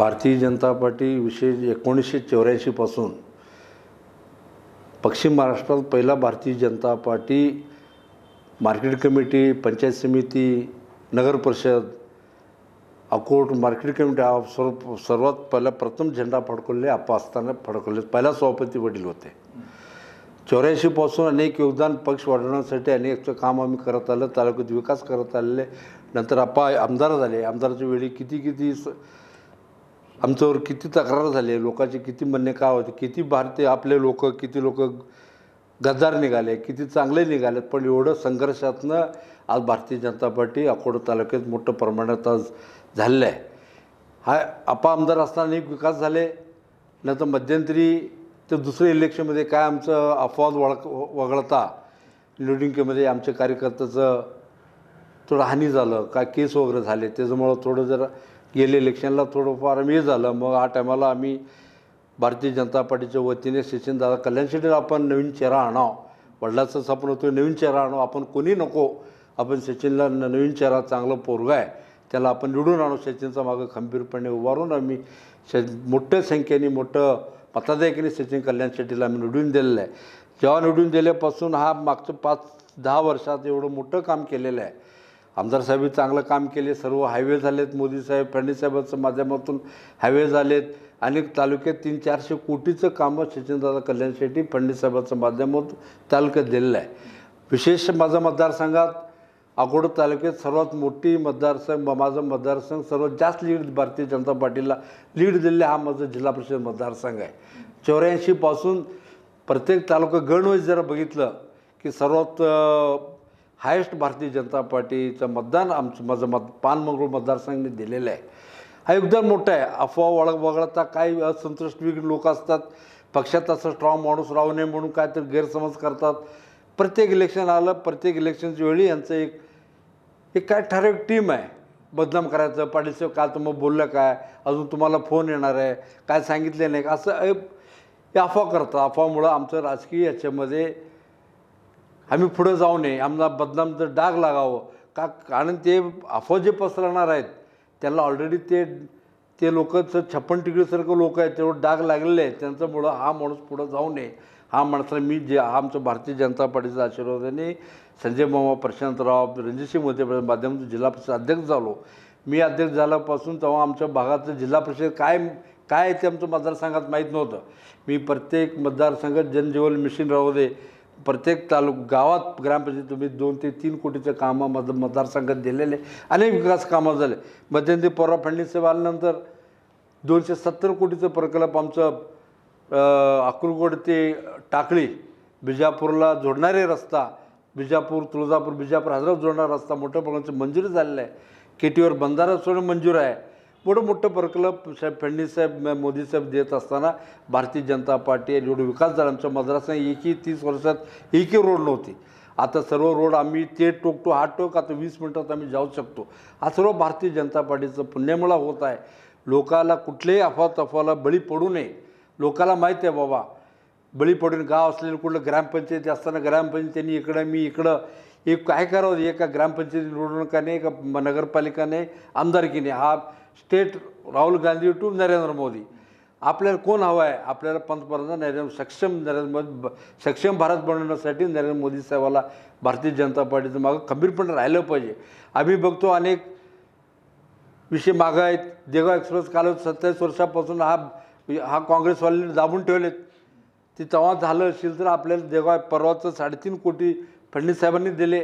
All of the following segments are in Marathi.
भारतीय जनता पार्टी विशेष एकोणीसशे चौऱ्याऐंशीपासून पश्चिम महाराष्ट्रात पहिला Bharatiya Janata party market committee panchayat समिती नगर परिषद अकोट मार्केट कमिटी हा सर्व सर्वात पहिला प्रथम झेंडा फडकवले आप्पा असताना फडकवले. पहिला सभापती वडील होते. चौऱ्याऐंशीपासून अनेक योगदान पक्ष वाढवण्यासाठी अनेकचं काम आम्ही करत आलं. तालुक्यात विकास करत आलेले. नंतर आप्पा आमदार झाले. आमदाराच्या वेळी किती किती स आमच्यावर किती तक्रार झाली लोकांचे किती म्हणणे काय होते किती भारतीय आपले लोक किती लोक गद्दार निघाले किती चांगले निघाले पण एवढं संघर्षातनं आज भारतीय जनता पार्टी अकोट तालुक्यात मोठं प्रमाणात आज झालेलं आहे हा आपा आमदार असताना विकास झाले नंतर मध्यंतरी ते दुसरे इलेक्शनमध्ये काय आमचं अफवाज वळख वगळता निवडणुकीमध्ये आमच्या कार्यकर्त्याचं थोडं हानी झालं काय केस वगैरे झाले त्याच्यामुळं थोडं जर गेले इलेक्शनला थोडंफार आम्ही हे झालं. मग हा टायमाला आम्ही भारतीय जनता पार्टीच्या वतीने सचिनदादा कल्याण शेट्टीला आपण नवीन चेहरा आणावं. वडिलाचं स्वप्न होतं नवीन चेहरा आणू आपण कोणी नको आपण सचिनला न- नवीन चेहरा चांगलं पोरगा आहे त्याला आपण निवडून आणू. सचिनचा मागं खंबीरपणे उभारून आम्ही श मोठ्या संख्येने मोठं मताधिकाने सचिन कल्याण शेट्टीला आम्ही निवडून दिलेलं आहे. जेव्हा निवडून दिल्यापासून हा मागचं पाच दहा वर्षात एवढं मोठं काम केलेलं आहे. आमदार साहेब चांगलं काम केले सर्व हायवे झालेत मोदी साहेब फडणवीस माध्यमातून हायवे झालेत. अनेक तालुक्यात तीन चारशे कोटीचं कामं सचिनदादा कल्याण शेट्टी फडणवीस माध्यमातून तालुक्यात दिलेलं आहे. विशेष माझा मतदारसंघात अकोट तालुक्यात सर्वात मोठी मतदारसंघ माझा मतदारसंघ सर्वात जास्त लीड भारतीय जनता पार्टीला लीड दिलेला हा माझा जिल्हा परिषद मतदारसंघ आहे. चौऱ्याऐंशीपासून प्रत्येक तालुका गणवाईज जर बघितलं की सर्वात हायेस्ट भारतीय जनता पार्टीचं मतदान आमचं माझं मत पानमंगळ मतदारसंघाने दिलेलं आहे. हा योगदान मोठं आहे. अफवा वळ वगळता काही असंतुष्ट लोक असतात. पक्षात असं स्ट्रॉंग माणूस राहू नये म्हणून काय तर गैरसमज करतात. प्रत्येक इलेक्शन आलं प्रत्येक इलेक्शनच्या वेळी यांचं एक एक काय ठराविक टीम आहे. बदनाम करायचं पाटीलसाहेब काल तुम्ही बोललं काय? अजून तुम्हाला फोन येणार आहे. काय सांगितले नाही. असं अफवा करतात. अफवामुळं आमचं राजकीय याच्यामध्ये आम्ही पुढं जाऊ नये आम्हाला बदनामचं डाग लागावं का कारण ते अफवा जे पसरवणार आहेत त्यांना ऑलरेडी ते ते लोकचं छप्पन टिकडीसारखं लोक आहेत तेवढं डाग लागलेले आहेत त्यांच्यामुळं हा माणूस पुढं जाऊ नये हा माणसाला मी जे हा आमचं भारतीय जनता पार्टीचा आशीर्वादाने संजय मामा प्रशांतराव रणजितसिंह मोदी माध्यमातून जिल्हा परिषद अध्यक्ष झालो. मी अध्यक्ष झाल्यापासून तेव्हा आमच्या भागाचं जिल्हा परिषद काय काय आहे ते आमचं मतदारसंघात माहीत नव्हतं. मी प्रत्येक मतदारसंघात जनजीवन मिशन राहू दे प्रत्येक तालुक गावात ग्रामपंचायत तुम्ही दोन ते तीन कोटीचं कामं मत मतदारसंघात दिलेले अनेक विकास कामं झाले. मध्यंतरी परवा फडणवीस साहेब आल्यानंतर दोनशे सत्तर कोटीचं प्रकल्प आमचं अं, अक्कलकोट ते टाकळी बिजापूरला जोडणारे रस्ता बिजापूर तुळजापूर बिजापूर हजरत जोडणारा रस्ता मोठ्या प्रमाणाचं मंजुरी झालेला आहे. केटीवर बंधारा सोडणं मंजूर आहे. मोठं मोठं प्रकल्प साहेब फडणवीस साहेब मोदी साहेब देत असताना भारतीय जनता पार्टी एवढं विकास झाला आमच्या मद्रासात एकही तीस वर्षात एकही रोड नव्हती. आता सर्व रोड आम्ही ते टोकतो हा टोक आता वीस मिनटात आम्ही जाऊ शकतो. हा सर्व भारतीय जनता पार्टीचं पुण्यमुळा होत आहे. लोकाला कुठल्याही अफवातफवाला बळी पडू नये. लोकाला माहीत आहे बाबा बळी पडून गाव असलेलं कुठलं ग्रामपंचायती असताना ग्रामपंचायतीने इकडं मी इकडं एक काय करावं एका ग्रामपंचायती निवडणुकाने का म- नगरपालिकाने आमदारकीने हा स्टेट राहुल गांधी टू नरेंद्र मोदी. आपल्याला कोण हवं आहे? आपल्याला पंतप्रधान नरेंद्र सक्षम नरेंद्र मोदी सक्षम भारत बनवण्यासाठी नरेंद्र मोदी साहेबाला भारतीय जनता पार्टीचं मागं खंबीरपणे राहिलं पाहिजे. आम्ही बघतो अनेक विषय मागं आहेत. देगाव एक्सप्रेस काल सत्तावीस वर्षापासून हा हा काँग्रेसवाल्यांनी दाबून ठेवलेत. ते तेव्हा झालं असेल तर आपल्याला देगाव परवाचं साडेतीन कोटी फडणवीस साहेबांनी दिले.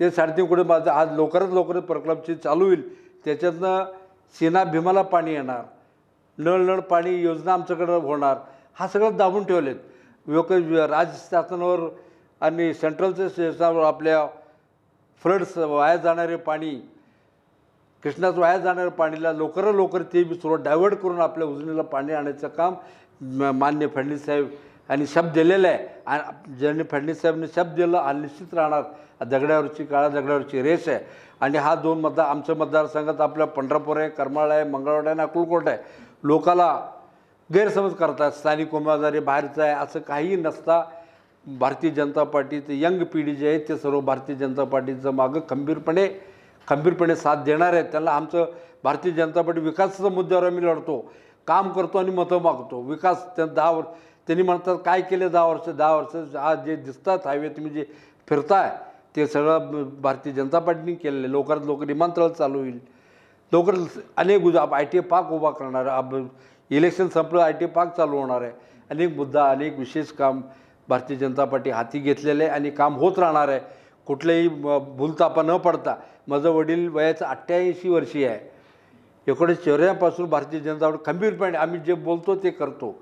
ते साडेतीन कोटी माझं आज लवकरात लवकर प्रकल्पची चालू होईल. त्याच्यातनं सेना भीमाला पाणी येणार नळ नळ पाणी योजना आमच्याकडं होणार हा सगळं दाबून ठेवलेत. लोक राज्य शासनावर आणि सेंट्रलच्या शासनावर आपल्या फ्लड्स वाया जाणारे पाणी कृष्णाचं वाया जाणाऱ्या पाणीला लवकरात लवकर ते बी थोडं डायव्हर्ट करून आपल्या उजनीला पाणी आणायचं काम म- मान्य फडणवीस साहेब आणि शब्द दिलेला आहे. आणि ज्यांनी फडणवीस साहेबांनी शब्द दिलं आणि निश्चित राहणार. दगड्यावरची काळा दगड्यावरची रेस आहे. आणि हा दोन मतदार आमच्या मतदारसंघात आपल्या पंढरपूर आहे करमाळ आहे मंगळवाडा आहे आणि अक्कलकोट आहे. लोकाला गैरसमज करतात. स्थानिक उमेदवारी बाहेरचं आहे असं काही नसता. भारतीय जनता पार्टीचं यंग पिढी जे आहे ते सर्व भारतीय जनता पार्टीचं मागं खंबीरपणे खंबीरपणे साथ देणार आहेत. त्यांना आमचं भारतीय जनता पार्टी विकासाच्या मुद्द्यावर आम्ही लढतो. काम करतो आणि मतं मागतो. विकास त्या दहा वर्ष त्यांनी म्हणतात काय केलं दहा वर्ष? दहा वर्ष आज जे दिसतात हायवे तुम्ही जे फिरताय ते सगळं भारतीय जनता पार्टीने केलेलं आहे. लवकरात लवकर विमानतळ चालू होईल. लवकर अनेक उद्या आय टी पार्क उभा करणार आहे. अब इलेक्शन संपलं आय टी पार्क चालू होणार आहे. अनेक मुद्दा अनेक विशेष काम भारतीय जनता पार्टी हाती घेतलेलं आहे आणि काम होत राहणार आहे. कुठल्याही भूलतापा न पडता. माझं वडील वयाचं अठ्ठ्याऐंशी वर्षी आहे. एकोणीस चौऱ्यापासून भारतीय जनता पार्टी खंबीरपणे आम्ही जे बोलतो ते करतो.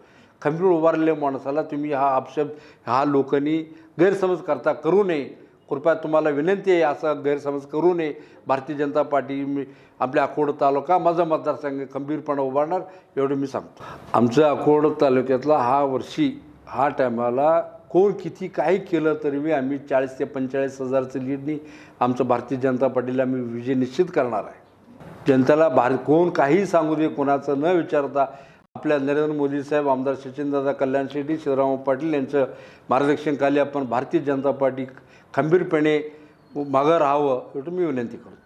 खंबीर उभारलेल्या माणसाला तुम्ही हा अपशब्द हा लोकांनी गैरसमज करता करू नये. कृपया तुम्हाला विनंती आहे असा गैरसमज करू नये. भारतीय जनता पार्टी मी आपल्या अकोड तालुका माझा मतदारसंघ खंबीरपणा उभारणार एवढं मी सांगतो. आमचं अकोड तालुक्यातला हा वर्षी हा टायमाला कोण किती काही केलं तरी मी आम्ही चाळीस ते पंचेचाळीस हजारचं लीडनी आमचं भारतीय जनता पार्टीला आम्ही विजय निश्चित करणार आहे. जनतेला भार कोण काही सांगू दे कोणाचं न विचारता आपल्या नरेंद्र मोदी साहेब आमदार सचिनदादा कल्याण शेट्टी शिवराम पाटील यांचं मार्गदर्शनखाली आपण भारतीय जनता पार्टी खंबीरपणे मागं राहावं एवढं मी विनंती करतो.